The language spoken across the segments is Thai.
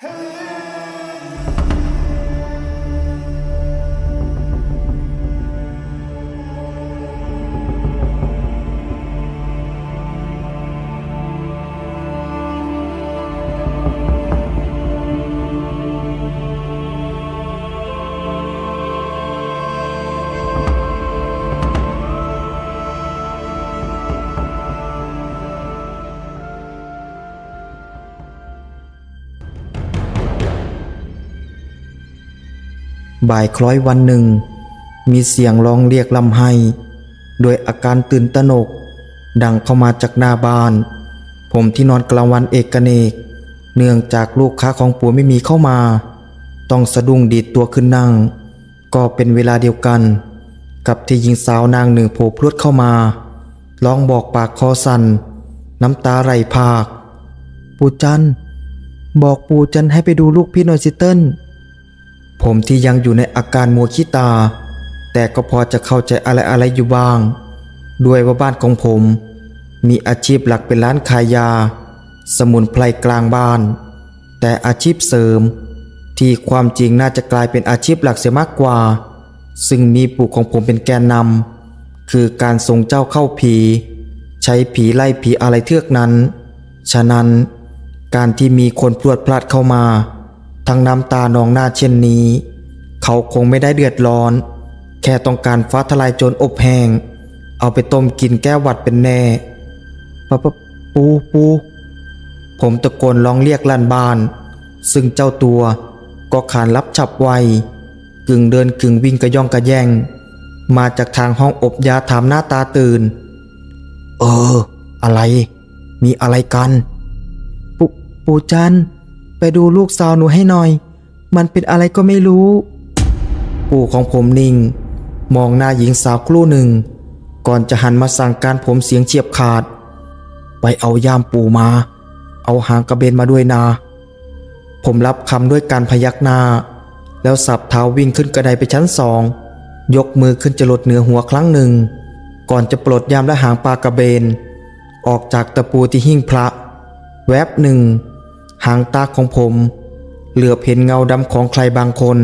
Hey! บ่ายคล้อยวันหนึ่ง มีเสียงร้องเรียกลำไห้โดยอาการตื่นตระหนก ดังเข้ามาจากหน้าบ้าน ผมที่นอนกลางวันเอกเนก เนื่องจากลูกค้าของปู่ไม่มีเข้ามา ต้องสะดุ้งดีดตัวขึ้นนั่ง ก็เป็นเวลาเดียวกัน กับที่หญิงสาวนางหนึ่งโผล่พรวดเข้ามาร้องบอกปากคอสัน่นน้ำตาไหลพาก ปู่จัน บอกปู่จันให้ไปดูลูกพี่หน่อยสิเติ้ล ผมที่ยังอยู่ในอาการมัวขี้ตา แต่ก็พอจะเข้าใจอะไรอะไรๆอยู่บ้าง ด้วยว่าบ้านของผม มีอาชีพหลักเป็นร้านขายยา สมุนไพรกลางบ้าน แต่อาชีพเสริม ที่ความจริงน่าจะกลายเป็นอาชีพหลักเสียมากกว่า ซึ่งมีปู่ของผมเป็นแกนนำคือการส่งเจ้าเข้าผี ใช้ผีไล่ผีอะไรเทือกนั้น ฉะนั้นการที่มีคนพรวดพลาดเข้ามา ทั้งน้ำตานองหน้าเช่นนี้ เขาคงไม่ได้เดือดร้อน แค่ต้องการฟ้าทลายโจรอบแห้ง เอาไปต้มกินแก้หวัดเป็นแน่ปะปะปูปูผมตะโกนร้องเรียกลั่นบ้าน ซึ่งเจ้าตัวก็ขานรับฉับไว กึ่งเดินกึ่งวิ่งกระย่องกระแยง มาจากทางห้องอบยาถามหน้าตาตื่น เออ อะไร มีอะไรกัน ปูปูจัน ไปดูลูกสาวหนูให้หน่อย มันเป็นอะไรก็ไม่รู้ ปู่ของผมนิ่ง มองหน้าหญิงสาวครู่หนึ่ง ก่อนจะหันมาสั่งการผมเสียงเฉียบขาด ไปเอาย่ามปู่มา เอาหางกระเบนมาด้วยนา ผมรับคำด้วยการพยักหน้า แล้วสับเท้าวิ่งขึ้นกระไดไปชั้นสอง ยกมือขึ้นจะลดเหนือหัวครั้งหนึ่ง ก่อนจะปลดย่ามและหางปลากระเบน ออกจากตะปูที่หิ้งพระ แวบหนึ่ง หางตาของผม เหลือบเห็นเงาดำของใครบางคน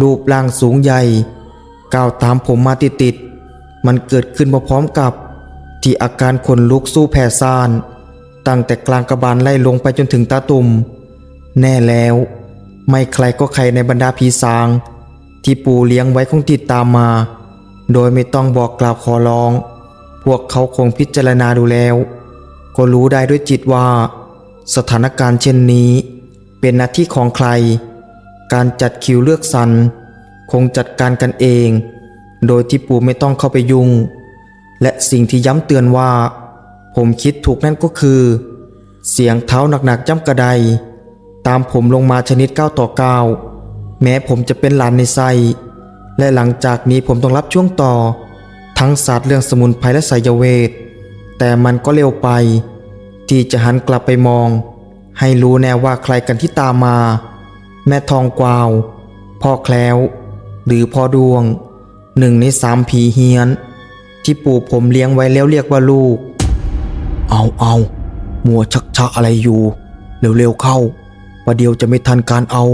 รูปร่างสูงใหญ่ก้าวตามผมมาติดๆมันเกิดขึ้นพร้อมกับ ที่อาการขนลุกสู้แผ่ซ่าน ตั้งแต่กลางกระบาลไล่ลงไปจนถึงตาตุ่ม แน่แล้ว ไม่ใครก็ใครในบรรดาผีสาง ที่ปู่เลี้ยงไว้คงติดตามมา โดยไม่ต้องบอกกล่าวขอร้อง พวกเขาคงพิจารณาดูแล้ว ก็รู้ได้ด้วยจิตว่า สถานการณ์เช่นนี้ เป็นหน้าที่ของใคร การจัดคิวเลือกสรรคงจัดการกันเอง โดยที่ปู่ไม่ต้องเข้าไปยุ่ง และสิ่งที่ย้ำเตือนว่า ผมคิดถูกนั่นก็คือ เสียงเท้าหนักๆจ้ำกระได ตามผมลงมาชนิดก้าวต่อก้าวแม้ผมจะเป็นหลานในไส้และหลังจากนี้ผมต้องรับช่วงต่อ ทั้งศาสตร์เรื่องสมุนไพรและไสยเวท แต่มันก็เร็วไป ที่จะหันกลับไปมอง ให้รู้แน่ว่าใครกันที่ตามมา แม่ทองกวาว พ่อแคล้ว หรือพ่อดวง หนึ่งในสามผีเฮียน ที่ปู่ผมเลี้ยงไว้แล้วเรียกว่าลูก เอาเอามัวชักชะอะไรอยู่ เร็วๆเข้าประเดี๋ยวจะไม่ทันการเอา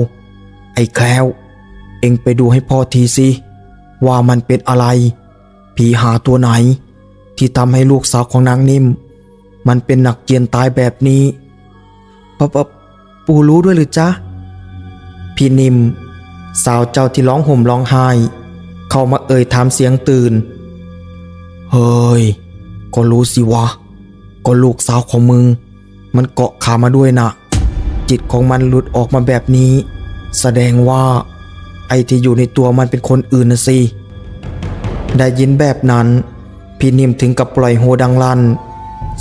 ไอ้แคล้ว เอ็งไปดูให้พ่อทีสิ ว่ามันเป็นอะไร ผีหาตัวไหน ที่ทำให้ลูกสาวของนางนิ่ม มันเป็นหนักเจียนตายแบบนี้ปะปะปูรู้ด้วยหรือจ๊ะ พี่นิ่มสาวเจ้าที่ร้องห่มร้องไห้ เข้ามาเอ่ยถามเสียงตื่น เฮ้ย ก็รู้สิวะ ก็ลูกสาวของมึง มันเกาะขามาด้วยนะจิตของมันหลุดออกมาแบบนี้ แสดงว่า ไอ้ที่อยู่ในตัวมันเป็นคนอื่นนะสิ ได้ยินแบบนั้น พี่นิ่มถึงกับปล่อยโฮดังลั่น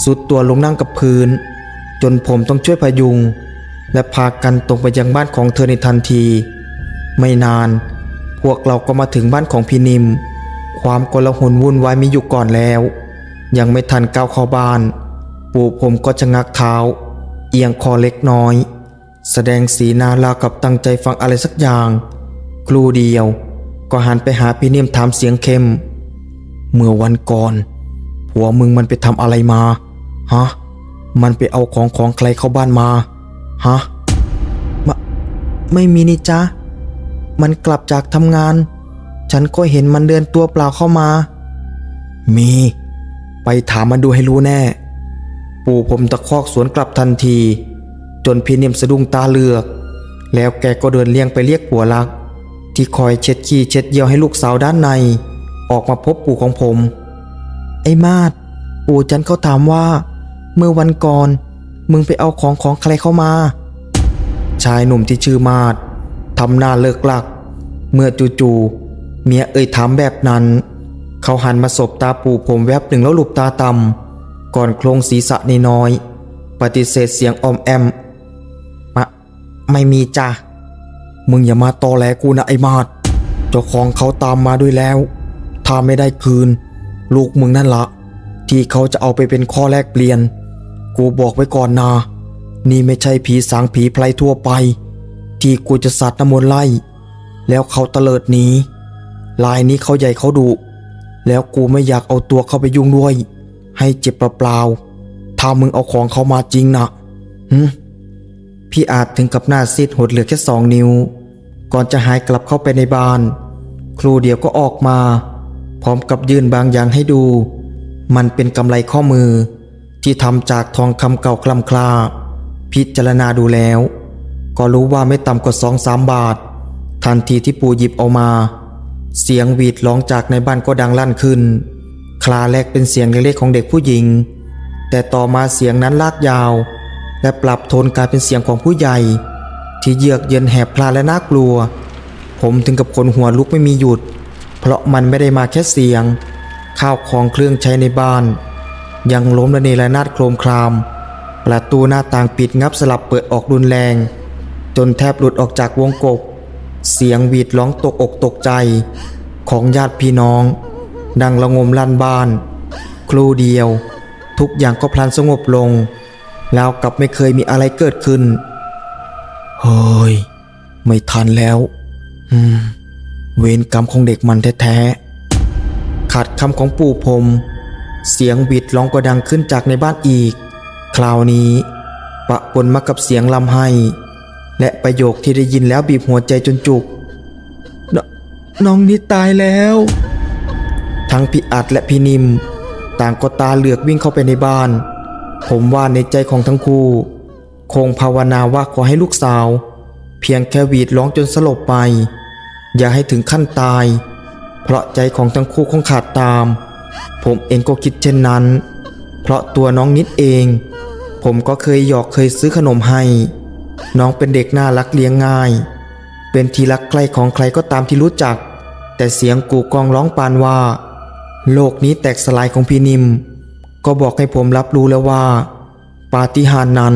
สุดตัวลงนั่งกับพื้น จนผมต้องช่วยพยุง และพากันตรงไปยังบ้านของเธอในทันที ไม่นาน พวกเราก็มาถึงบ้านของพี่นิม ความกลาหนวุ่นวายมีอยู่ก่อนแล้ว ยังไม่ทันก้าวเข้าบ้าน ปู่ผมก็จะงักเท้า เอียงคอเล็กน้อย แสดงสีหน้าราวกับตั้งใจฟังอะไรสักอย่าง ครูเดียว ก็หันไปหาพี่นิ่มถามเสียงเข้ม เมื่อวันก่อนผัวมึงมันไปทำอะไรมา ฮะ มันไปเอาของของใครเข้าบ้านมา ฮะมไม่มีนี่จ๊ะมันกลับจากทำงาน ฉันก็เห็นมันเดินตัวเปล่าเข้ามา มี ไปถามมันดูให้รู้แน่ ปู่ผมตะคอกสวนกลับทันที จนพี่เนียมสะดุ้งตาเลือก แล้วแกก็เดินเลี้ยงไปเรียกผัวรัก ที่คอยเช็ดขี้เช็ดเยี่ยวให้ลูกสาวด้านใน ออกมาพบปู่ของผม ไอ้มาดปู่จันเขาถามว่า เมื่อวันก่อน มึงไปเอาของของใครเข้ามา ชายหนุ่มที่ชื่อมาดทำหน้าเลิกลัก เมื่อจู่ๆเมียเอ่ยถามแบบนั้น เขาหันมาสบตาปู่ผมแวบหนึ่งแล้วหลุบตาต่ำก่อนโครงศีรษะน้อยๆปฏิเสธเสียงออมแอมมะไม่มีจ้ะมึงอย่ามาตอแหลกูนะไอ้มาดเจ้าของเขาตามมาด้วยแล้ว ถ้าไม่ได้คืน ลูกมึงนั่นละ ที่เขาจะเอาไปเป็นข้อแลกเปลี่ยน กูบอกไว้ก่อนนา นี่ไม่ใช่ผีสางผีไพรทั่วไป ที่กูจะสัตว์น้ำมนต์ไล่ แล้วเขาเตลิดหนีลายนี้เขาใหญ่เขาดุแล้วกูไม่อยากเอาตัวเข้าไปยุ่งด้วย ให้เจ็บเปล่าๆถ้ามึงเอาของเขามาจริงนะหึพี่อาจถึงกับหน้าซีดหดเหลือแค่สองนิ้ว ก่อนจะหายกลับเข้าไปในบ้าน ครูเดียวก็ออกมา พร้อมกับยื่นบางอย่างให้ดู มันเป็นกำไลข้อมือ ที่ทำจากทองคำเก่าคลำคลา พิจารณาดูแล้ว ก็รู้ว่าไม่ต่ำกว่าสองสามบาท ทันทีที่ปู่หยิบเอามา เสียงหวีดร้องจากในบ้านก็ดังลั่นขึ้น คลาแรกเป็นเสียงเล็กๆของเด็กผู้หญิง แต่ต่อมาเสียงนั้นลากยาว และปรับโทนกลายเป็นเสียงของผู้ใหญ่ ที่เยือกเย็นแหบพลาและน่ากลัว ผมถึงกับคนหัวลุกไม่มีหยุด เพราะมันไม่ได้มาแค่เสียง ข้าวของเครื่องใช้ในบ้าน ยังล้มระเนระนาดโครมคราม ประตูหน้าต่างปิดงับสลับเปิดออกรุนแรง จนแทบหลุดออกจากวงกบ เสียงหวีดร้องตกอกตกใจ ของญาติพี่น้อง ดังระงมลั่นบ้าน ครูเดียว ทุกอย่างก็พลันสงบลง แล้วกลับไม่เคยมีอะไรเกิดขึ้น เฮ้ย ไม่ทันแล้วอืมเวรกรรมของเด็กมันแท้ๆขาดคำของปู่ผม เสียงหวิดร้องก็ดังขึ้นจากในบ้านอีก คราวนี้ ปะปนมากับเสียงลำไห้และประโยคที่ได้ยินแล้วบีบหัวใจจนจุกนน้องนิดตายแล้ว ทั้งพี่อัดและพี่นิม ต่างก็ตาเหลือกวิ่งเข้าไปในบ้าน ผมว่าในใจของทั้งคู่ คงภาวนาว่าขอให้ลูกสาว เพียงแค่วีดร้องจนสลบไป อย่าให้ถึงขั้นตาย เพราะใจของทั้งคู่คงขาดตาม ผมเองก็คิดเช่นนั้น เพราะตัวน้องนิดเอง ผมก็เคยหยอกเคยซื้อขนมให้ น้องเป็นเด็กน่ารักเลี้ยงง่าย เป็นที่รักใครของใครก็ตามที่รู้จัก แต่เสียงกูกองร้องปานว่า โลกนี้แตกสลายของพี่นิม ก็บอกให้ผมรับรู้แล้วว่า ปาฏิหาริย์นั้น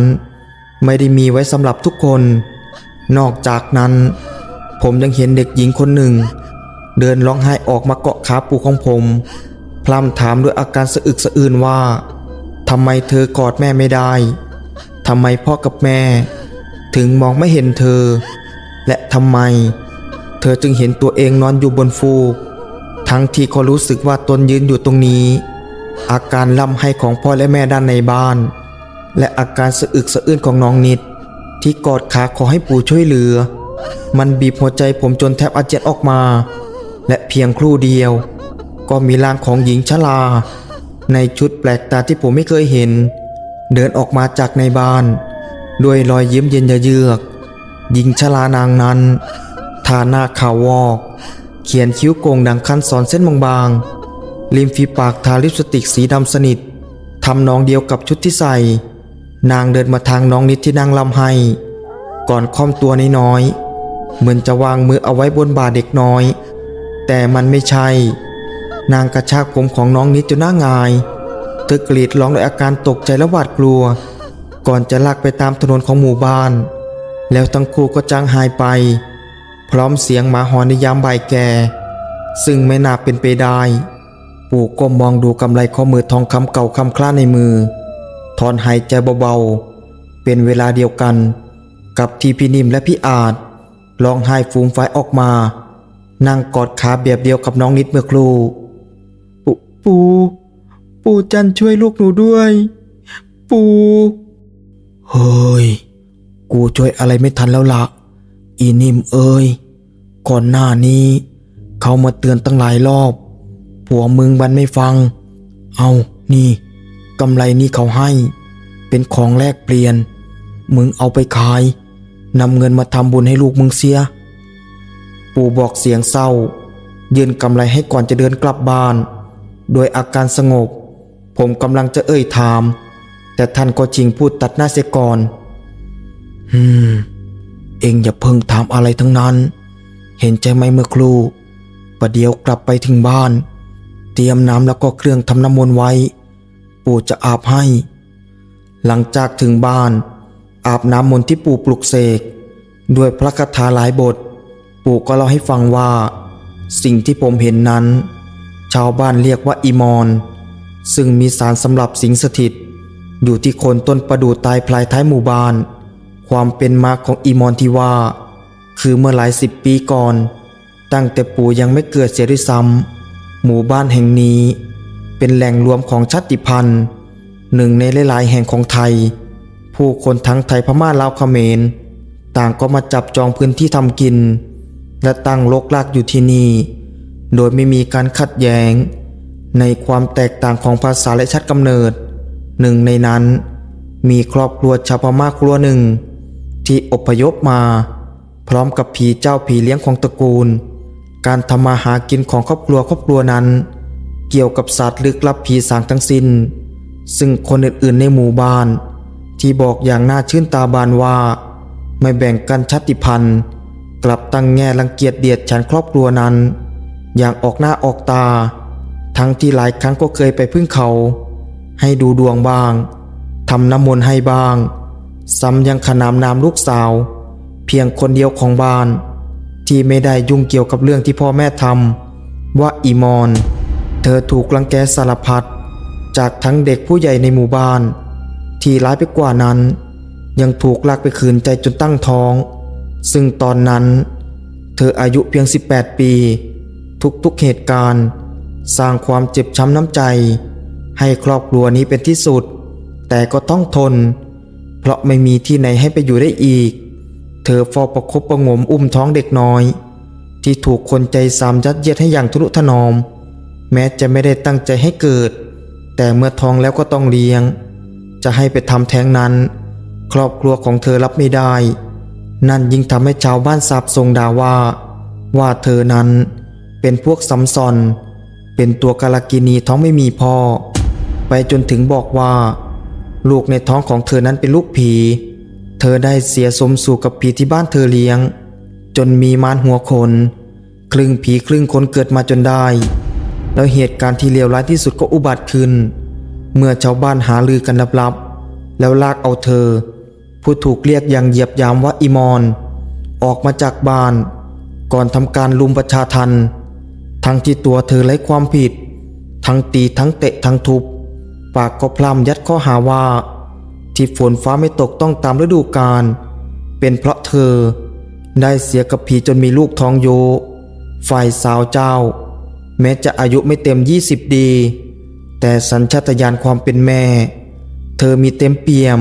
ไม่ได้มีไว้สำหรับทุกคน นอกจากนั้น ผมยังเห็นเด็กหญิงคนหนึ่ง เดินร้องไห้ออกมาเกาะขาปู่ของผม พร่ำถามด้วยอาการสะอึกสะอื้นว่าทำไมเธอกอดแม่ไม่ได้ทำไมพ่อกับแม่ ถึงมองไม่เห็นเธอ และทำไม เธอจึงเห็นตัวเองนอนอยู่บนฟูก ทั้งที่เขารู้สึกว่าตนยืนอยู่ตรงนี้ อาการล่ำไห้ของพ่อและแม่ด้านในบ้าน และอาการสะอึกสะอื้นของน้องนิด ที่กอดขาขอให้ปู่ช่วยเหลือ มันบีบหัวใจผมจนแทบอาเจียนออกมา และเพียงครู่เดียว ก็มีร่างของหญิงชราในชุดแปลกตาที่ผมไม่เคยเห็น เดินออกมาจากในบ้าน ด้วยรอยยิ้มเย็นเยือก หญิงชรานางนั้นทาหน้าขาววอก เขียนคิ้วโกงดังคันสอนเส้นบางๆริมฝีปากทาลิปสติกสีดำสนิททำนองเดียวกับชุดที่ใส่ นางเดินมาทางน้องนิดที่นั่งลำไห้ก่อนค่อมตัวน้อยๆเหมือนจะวางมือเอาไว้บนบ่าเด็กน้อย แต่มันไม่ใช่ นางกระชากผมของน้องนิดจนหน้างาย เธอกรีดร้องด้วยอาการตกใจและหวาดกลัว ก่อนจะลากไปตามถนนของหมู่บ้าน แล้วทั้งคู่ก็จางหายไป พร้อมเสียงหมาหอนในยามบ่ายแก่ ซึ่งไม่น่าเป็นไปได้ ปู่ก้มมองดูกำไลข้อมือทองคำเก่าคำคล้าในมือ ถอนหายใจเบาๆ เป็นเวลาเดียวกัน กับที่พี่นิ่มและพี่อาจร้องไห้ฟูมไฟออกมา นั่งกอดขาเบียบเดียวกับน้องนิดเมื่อครู่ ปูปูปู่จันช่วยลูกหนูด้วย ปูเฮ้ย กูช่วยอะไรไม่ทันแล้วละอีนิมเอ้ย ก่อนหน้านี้ เขามาเตือนตั้งหลายรอบ ผัวมึงบันไม่ฟัง เอานี่กำไรนี้เขาให้ เป็นของแลกเปลี่ยน มึงเอาไปขายนำเงินมาทำบุญให้ลูกมึงเสีย ปู่บอกเสียงเศร้า ยืนกำไรให้ก่อนจะเดินกลับบ้าน โดยอาการสงบ ผมกำลังจะเอ่ยถาม แต่ท่านก็จริงพูดตัดหน้าเสียก่อนอืม เองอย่าเพิ่งถามอะไรทั้งนั้น เห็นใจไหมเมื่อครู่ประเดี๋ยวกลับไปถึงบ้าน เตรียมน้ำแล้วก็เครื่องทำน้ำมนต์ไว้ ปู่จะอาบให้ หลังจากถึงบ้าน อาบน้ำมนต์ที่ปู่ปลุกเสก ด้วยพระคาถาหลายบท ปู่ก็เล่าให้ฟังว่า สิ่งที่ผมเห็นนั้น ชาวบ้านเรียกว่าอีมอน ซึ่งมีสารสำหรับสิงสถิต อยู่ที่โคนต้นประดู่ตายพลายท้ายหมู่บ้าน ความเป็นมาของอีมอนที่ว่า คือเมื่อหลายสิบปีก่อน ตั้งแต่ปู่ยังไม่เกิดเสียด้วยซ้ำหมู่บ้านแห่งนี้ เป็นแหล่งรวมของชาติพันธุ์ หนึ่งในหลายๆแห่งของไทย ผู้คนทั้งไทยพม่าลาวเขมร ต่างก็มาจับจองพื้นที่ทำกิน และตั้งลกลากอยู่ที่นี่ โดยไม่มีการขัดแย้ง ในความแตกต่างของภาษาและชาติกำเนิด หนึ่งในนั้น มีครอบครัวชาวพม่าครัวหนึ่ง ที่อพยพมา พร้อมกับผีเจ้าผีเลี้ยงของตระกูล การทำมาหากินของครอบครัวครอบครัวนั้น เกี่ยวกับศาสตร์ลึกลับผีสางทั้งสิน้น ซึ่งคนอื่นๆในหมู่บ้าน ที่บอกอย่างน่าชื่นตาบานว่า ไม่แบ่งกันชาติพันธุ์ กลับตั้งแง่รังเกียจเดียดฉันครอบครัวนั้น อย่างออกหน้าออกตา ทั้งที่หลายครั้งก็เคยไปพึ่งเขา ให้ดูดวงบ้างทำน้ำมนต์ให้บ้าง ซ้ำยังขนามนามลูกสาว เพียงคนเดียวของบ้าน ที่ไม่ได้ยุ่งเกี่ยวกับเรื่องที่พ่อแม่ทำว่าอีมอน เธอถูกรังแกสารพัดจากทั้งเด็กผู้ใหญ่ในหมู่บ้าน ที่ร้ายไปกว่านั้น ยังถูกลากไปขืนใจจนตั้งท้อง ซึ่งตอนนั้น เธออายุเพียง 18 ปี ทุกๆเหตุการณ์ สร้างความเจ็บช้ำน้ำใจ ให้ครอบครัวนี้เป็นที่สุด แต่ก็ต้องทน เพราะไม่มีที่ไหนให้ไปอยู่ได้อีก เธอเฝ้าประคบประงมอุ้มท้องเด็กน้อย ที่ถูกคนใจสามยัดเยียดให้อย่างทุรุถนอม แม้จะไม่ได้ตั้งใจให้เกิด แต่เมื่อท้องแล้วก็ต้องเลี้ยง จะให้ไปทำแท้งนั้น ครอบครัวของเธอรับไม่ได้ นั่นยิ่งทำให้ชาวบ้านสาบทรงด่าว่าว่าเธอนั้น เป็นพวกซ้ำซ้อน เป็นตัวกาลกินีท้องไม่มีพ่อ ไปจนถึงบอกว่า ลูกในท้องของเธอนั้นเป็นลูกผี เธอได้เสียสมสู่กับผีที่บ้านเธอเลี้ยง จนมีมารหัวคน ครึ่งผีครึ่งคนเกิดมาจนได้ แล้วเหตุการณ์ที่เลวร้ายที่สุดก็อุบัติขึ้น เมื่อชาวบ้านหาลือกันลับๆแล้วลากเอาเธอ ผู้ถูกเรียกอย่างเหยียบยามว่าอิมอน ออกมาจากบ้าน ก่อนทำการลุมประชาทัน ทั้งที่ตัวเธอไร้ความผิด ทั้งตีทั้งเตะทั้งทุบ ปากก็พล่ำยัดข้อหาว่า ที่ฝนฟ้าไม่ตกต้องตามฤดูกาลเป็นเพราะเธอได้เสียกับผีจนมีลูกท้องโย ฝ่ายสาวเจ้า แม้จะอายุไม่เต็ม 20 ดี แต่สัญชาตญาณความเป็นแม่ เธอมีเต็มเปี่ยม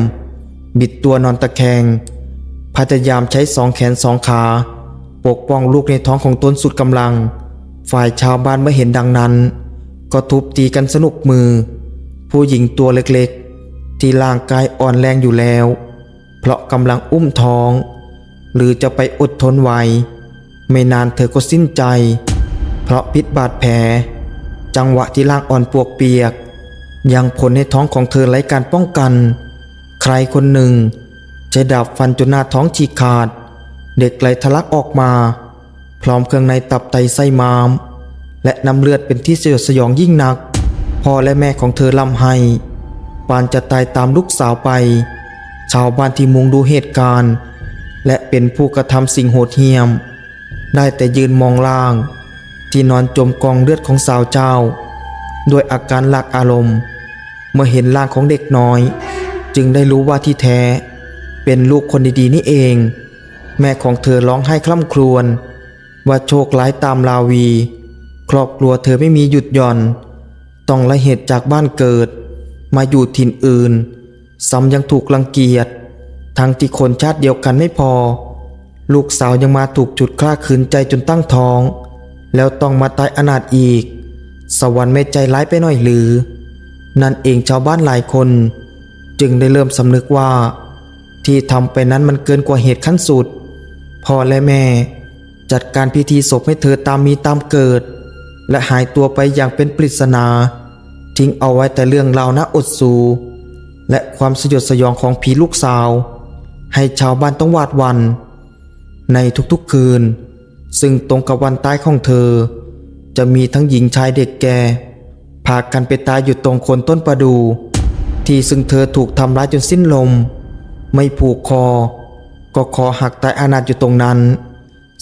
บิดตัวนอนตะแคง พยายามใช้สองแขนสองขา ปกป้องลูกในท้องของตนสุดกำลัง ฝ่ายชาวบ้านเมื่อเห็นดังนั้น ก็ทุบตีกันสนุกมือ ผู้หญิงตัวเล็กๆ ที่ร่างกายอ่อนแรงอยู่แล้ว เพราะกำลังอุ้มท้อง หรือจะไปอดทนไหวไม่นานเธอก็สิ้นใจ เพราะพิษบาดแผล จังหวะที่ร่างอ่อนปวกเปียก ยังผลในท้องของเธอไร้การป้องกัน ใครคนหนึ่งใช้ดาบฟันจนหน้าท้องฉีกขาด เด็กไหลทะลักออกมา พร้อมเครื่องในตับไตไส้มาม และน้ำเลือดเป็นที่สยดสยองยิ่งนัก พ่อและแม่ของเธอลำไห้ปานจะตายตามลูกสาวไป ชาวบ้านที่มุงดูเหตุการณ์ และเป็นผู้กระทำสิ่งโหดเหี้ยม ได้แต่ยืนมองล่าง ที่นอนจมกองเลือดของสาวเจ้า ด้วยอาการหลักอารมณ์ เมื่อเห็นร่างของเด็กน้อย จึงได้รู้ว่าที่แท้ เป็นลูกคนดีๆนี่เอง แม่ของเธอร้องไห้คล่ำครวญ ว่าโชคร้ายตามลาวี ครอบครัวเธอไม่มีหยุดหย่อน ต้องละเหตุจากบ้านเกิด มาอยู่ถิ่นอื่น ซ้ำยังถูกรังเกียจ ทั้งที่คนชาติเดียวกันไม่พอ ลูกสาวยังมาถูกจุดคล้าคืนใจจนตั้งท้อง แล้วต้องมาตายอนาถอีก สวรรค์ไม่ใจร้ายไปหน่อยหรือ นั่นเองชาวบ้านหลายคน จึงได้เริ่มสำนึกว่า ที่ทำไปนั้นมันเกินกว่าเหตุขั้นสุดพ่อและแม่ จัดการพิธีศพให้เธอตามมีตามเกิด และหายตัวไปอย่างเป็นปริศนา ทิ้งเอาไว้แต่เรื่องราวน่าอดสูและความสยดสยองของผีลูกสาว ให้ชาวบ้านต้องหวาดวัน ในทุกๆคืน ซึ่งตรงกับวันตายของเธอ จะมีทั้งหญิงชายเด็กแก่พากันไปตายอยู่ตรงโคนต้นประดู ที่ซึ่งเธอถูกทำร้ายจนสิ้นลม ไม่ผูกคอ ก็คอหักตายอนาถอยู่ตรงนั้น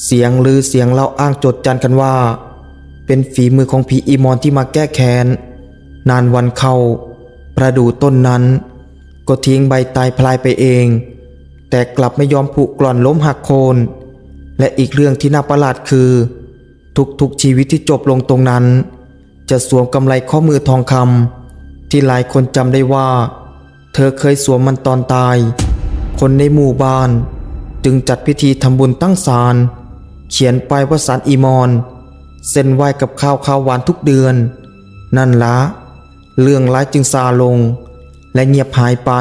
เสียงลือเสียงเล่าอ้างจดจันกันว่า เป็นฝีมือของผีอีมอนที่มาแก้แค้น นานวันเข้า ประดู่ต้นนั้น ก็ทิ้งใบตายพลายไปเอง แต่กลับไม่ยอมผุกร่อนล้มหักโคน และอีกเรื่องที่น่าประหลาดคือ ทุกๆชีวิตที่จบลงตรงนั้น จะสวมกำไรข้อมือทองคำที่หลายคนจำได้ว่า เธอเคยสวมมันตอนตาย คนในหมู่บ้าน จึงจัดพิธีทำบุญตั้งศาล เขียนไปว่าสารอีมอน เส้นไหว้กับข้าวข้าวหวานทุกเดือน นั่นละเรื่องร้ายจึงซาลง และเงียบหายไป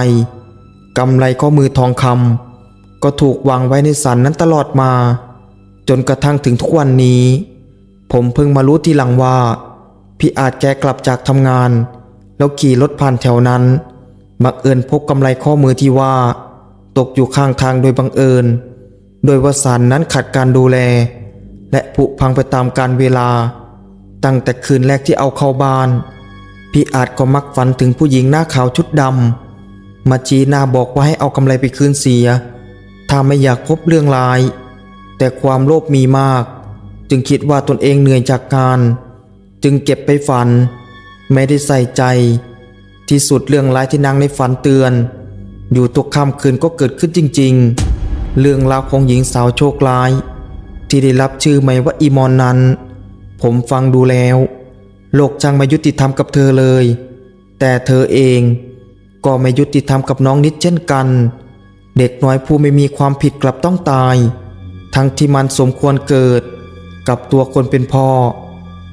กำไรข้อมือทองคำก็ถูกวางไว้ในสันนั้นตลอดมา จนกระทั่งถึงทุกวันนี้ ผมเพิ่งมารู้ทีหลังว่า พี่อาจแกกลับจากทำงาน แล้วขี่รถผ่านแถวนั้นบังเอิญพบกำไรข้อมือที่ว่า ตกอยู่ข้างทางโดยบังเอิญ โดยวสารนั้นขาดการดูแล และผุพังไปตามกาลเวลา ตั้งแต่คืนแรกที่เอาเข้าบ้าน พี่อาจก็มักฝันถึงผู้หญิงหน้าขาวชุดดำมาชี้หน้าบอกว่าให้เอากำไรไปคืนเสีย ถ้าไม่อยากพบเรื่องร้าย แต่ความโลภมีมาก จึงคิดว่าตนเองเหนื่อยจากการ จึงเก็บไปฝัน ไม่ได้ใส่ใจ ที่สุดเรื่องร้ายที่นางในฝันเตือน อยู่ทุกค่ำคืนก็เกิดขึ้นจริง ๆ เรื่องราวของหญิงสาวโชคร้าย ที่ได้รับชื่อใหม่ว่าอีมอนนั้น ผมฟังดูแล้ว โลกจังไม่ยุติธรรมกับเธอเลย แต่เธอเองก็ไม่ยุติธรรมกับน้องนิดเช่นกัน เด็กน้อยผู้ไม่มีความผิดกลับต้องตาย ทั้งที่มันสมควรเกิด กับตัวคนเป็นพ่อ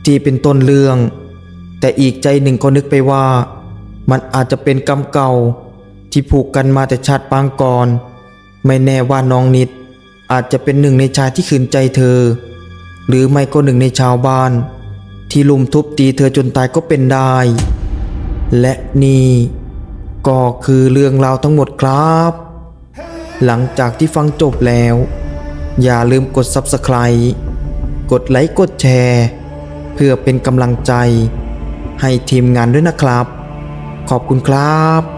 ที่เป็นต้นเรื่อง แต่อีกใจหนึ่งก็นึกไปว่า มันอาจจะเป็นกรรมเก่า ที่ผูกกันมาแต่ชาติปางก่อน ไม่แน่ว่าน้องนิด อาจจะเป็นหนึ่งในชายที่ขืนใจเธอ หรือไม่ก็หนึ่งในชาวบ้าน ที่ลุมทุบตีเธอจนตายก็เป็นได้ และนี่ก็คือเรื่องราวทั้งหมดครับ หลังจากที่ฟังจบแล้ว อย่าลืมกด Subscribe กดไลค์กดแชร์ เพื่อเป็นกำลังใจ ให้ทีมงานด้วยนะครับ ขอบคุณครับ